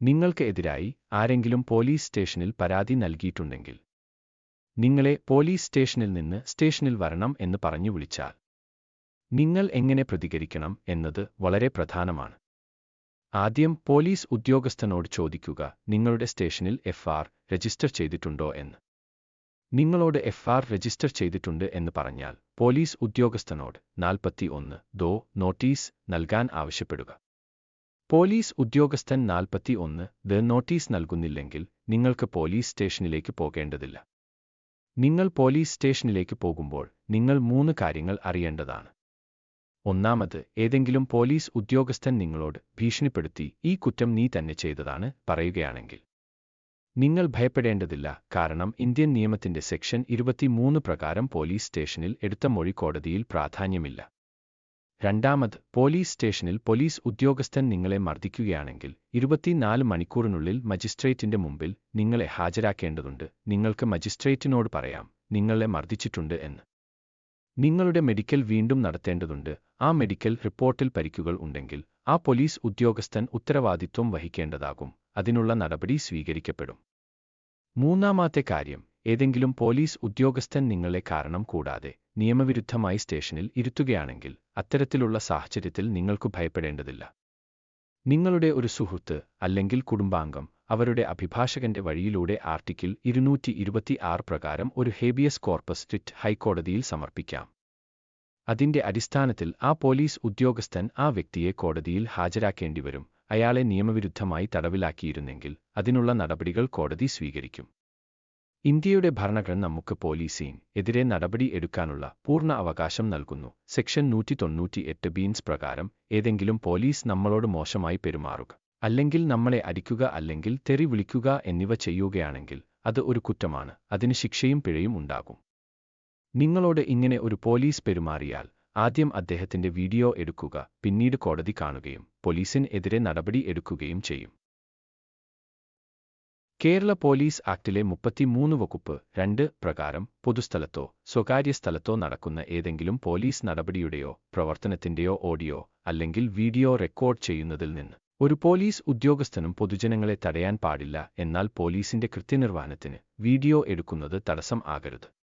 നിങ്ങൾക്ക് എതിരായി ആരെങ്കിലും പോലീസ് സ്റ്റേഷനിൽ പരാതി നൽകിയിട്ടുണ്ടെങ്കിൽ നിങ്ങളെ പോലീസ് സ്റ്റേഷനിൽ നിന്ന് സ്റ്റേഷനിൽ വരണം എന്ന് പറഞ്ഞു വിളിച്ചാൽ നിങ്ങൾ എങ്ങനെ പ്രതികരിക്കണം എന്നത് വളരെ പ്രധാനമാണ്. ആദ്യം പോലീസ് ഉദ്യോഗസ്ഥനോട് ചോദിക്കുക നിങ്ങളുടെ സ്റ്റേഷനിൽ എഫ്ആർ രജിസ്റ്റർ ചെയ്തിട്ടുണ്ടോ എന്ന്. നിങ്ങളോട് എഫ്ആർ രജിസ്റ്റർ ചെയ്തിട്ടുണ്ട് എന്ന് പറഞ്ഞാൽ പോലീസ് ഉദ്യോഗസ്ഥനോട് നാൽപ്പത്തി ഒന്ന് ദോ നോട്ടീസ് നൽകാൻ ആവശ്യപ്പെടുക. പോലീസ് ഉദ്യോഗസ്ഥൻ നാൽപ്പത്തി ഒന്ന് ദ നോട്ടീസ് നൽകുന്നില്ലെങ്കിൽ നിങ്ങൾക്ക് പോലീസ് സ്റ്റേഷനിലേക്ക് പോകേണ്ടതില്ല. നിങ്ങൾ പോലീസ് സ്റ്റേഷനിലേക്ക് പോകുമ്പോൾ നിങ്ങൾ മൂന്ന് കാര്യങ്ങൾ അറിയേണ്ടതാണ്. ഒന്നാമത് ഏതെങ്കിലും പോലീസ് ഉദ്യോഗസ്ഥൻ നിങ്ങളോട് ഭീഷണിപ്പെടുത്തി ഈ കുറ്റം നീ തന്നെ ചെയ്തതാണ് പറയുകയാണെങ്കിൽ. നിങ്ങൾ ഭയപ്പെടേണ്ടതില്ല കാരണം ഇന്ത്യൻ നിയമത്തിന്റെ സെക്ഷൻ ഇരുപത്തിമൂന്ന് പ്രകാരം പോലീസ് സ്റ്റേഷനിൽ എടുത്ത മൊഴി കോടതിയിൽ പ്രാധാന്യമില്ല. രണ്ടാമത് പോലീസ് സ്റ്റേഷനിൽ പോലീസ് ഉദ്യോഗസ്ഥൻ നിങ്ങളെ മർദ്ദിക്കുകയാണെങ്കിൽ ഇരുപത്തിനാല് മണിക്കൂറിനുള്ളിൽ മജിസ്ട്രേറ്റിന്റെ മുമ്പിൽ നിങ്ങളെ ഹാജരാക്കേണ്ടതുണ്ട്. നിങ്ങൾക്ക് മജിസ്ട്രേറ്റിനോട് പറയാം നിങ്ങളെ മർദ്ദിച്ചിട്ടുണ്ട് എന്ന്. നിങ്ങളുടെ മെഡിക്കൽ വീണ്ടും നടത്തേണ്ടതുണ്ട്. ആ മെഡിക്കൽ റിപ്പോർട്ടിൽ പരിക്കുകൾ ഉണ്ടെങ്കിൽ ആ പോലീസ് ഉദ്യോഗസ്ഥൻ ഉത്തരവാദിത്വം വഹിക്കേണ്ടതാകും. അതിനുള്ള നടപടി സ്വീകരിക്കപ്പെടും. മൂന്നാമത്തെ കാര്യം ഏതെങ്കിലും പോലീസ് ഉദ്യോഗസ്ഥൻ നിങ്ങളെ കാരണം കൂടാതെ നിയമവിരുദ്ധമായി സ്റ്റേഷനിൽ ഇരുത്തുകയാണെങ്കിൽ അത്തരത്തിലുള്ള സാഹചര്യത്തിൽ നിങ്ങൾക്ക് ഭയപ്പെടേണ്ടതില്ല. നിങ്ങളുടെ ഒരു സുഹൃത്ത് അല്ലെങ്കിൽ കുടുംബാംഗം അവരുടെ അഭിഭാഷകന്റെ വഴിയിലൂടെ ആർട്ടിക്കിൾ ഇരുന്നൂറ്റി ഇരുപത്തിയാറ് പ്രകാരം ഒരു ഹേബിയസ് കോർപ്പസ് റിറ്റ് ഹൈക്കോടതിയിൽ സമർപ്പിക്കാം. അതിന്റെ അടിസ്ഥാനത്തിൽ ആ പോലീസ് ഉദ്യോഗസ്ഥൻ ആ വ്യക്തിയെ കോടതിയിൽ ഹാജരാക്കേണ്ടിവരും. അയാളെ നിയമവിരുദ്ധമായി തടവിലാക്കിയിരുന്നെങ്കിൽ അതിനുള്ള നടപടികൾ കോടതി സ്വീകരിക്കും. ഇന്ത്യയുടെ ഭരണഘടന നമുക്ക് പോലീസിന് എതിരെ നടപടി എടുക്കാനുള്ള പൂർണ അവകാശം നൽകുന്നു. സെക്ഷൻ നൂറ്റി തൊണ്ണൂറ്റി എട്ട് ബീൻസ് പ്രകാരം ഏതെങ്കിലും പോലീസ് നമ്മളോട് മോശമായി പെരുമാറുക അല്ലെങ്കിൽ നമ്മളെ അടിക്കുക അല്ലെങ്കിൽ തെറി വിളിക്കുക എന്നിവ ചെയ്യുകയാണെങ്കിൽ അത് ഒരു കുറ്റമാണ്. അതിന് ശിക്ഷയും പിഴയും ഉണ്ടാകും. നിങ്ങളോട് ഇങ്ങനെ ഒരു പോലീസ് പെരുമാറിയാൽ ആദ്യം അദ്ദേഹത്തിന്റെ വീഡിയോ എടുക്കുക പിന്നീട് കോടതി കാണുകയും പോലീസിന് എതിരെ നടപടി എടുക്കുകയും ചെയ്യും. കേരള പോലീസ് ആക്ടിലെ മുപ്പത്തിമൂന്ന് വകുപ്പ് രണ്ട് പ്രകാരം പൊതുസ്ഥലത്തോ സ്വകാര്യ സ്ഥലത്തോ നടക്കുന്ന ഏതെങ്കിലും പോലീസ് നടപടിയുടെയോ പ്രവർത്തനത്തിന്റെയോ ഓഡിയോ അല്ലെങ്കിൽ വീഡിയോ റെക്കോർഡ് ചെയ്യുന്നതിൽ നിന്ന് ഒരു പോലീസ് ഉദ്യോഗസ്ഥനും പൊതുജനങ്ങളെ തടയാൻ പാടില്ല എന്നാൽ പോലീസിന്റെ കൃത്യനിർവഹണത്തിന് വീഡിയോ എടുക്കുന്നത് തടസ്സം ആകരുത്.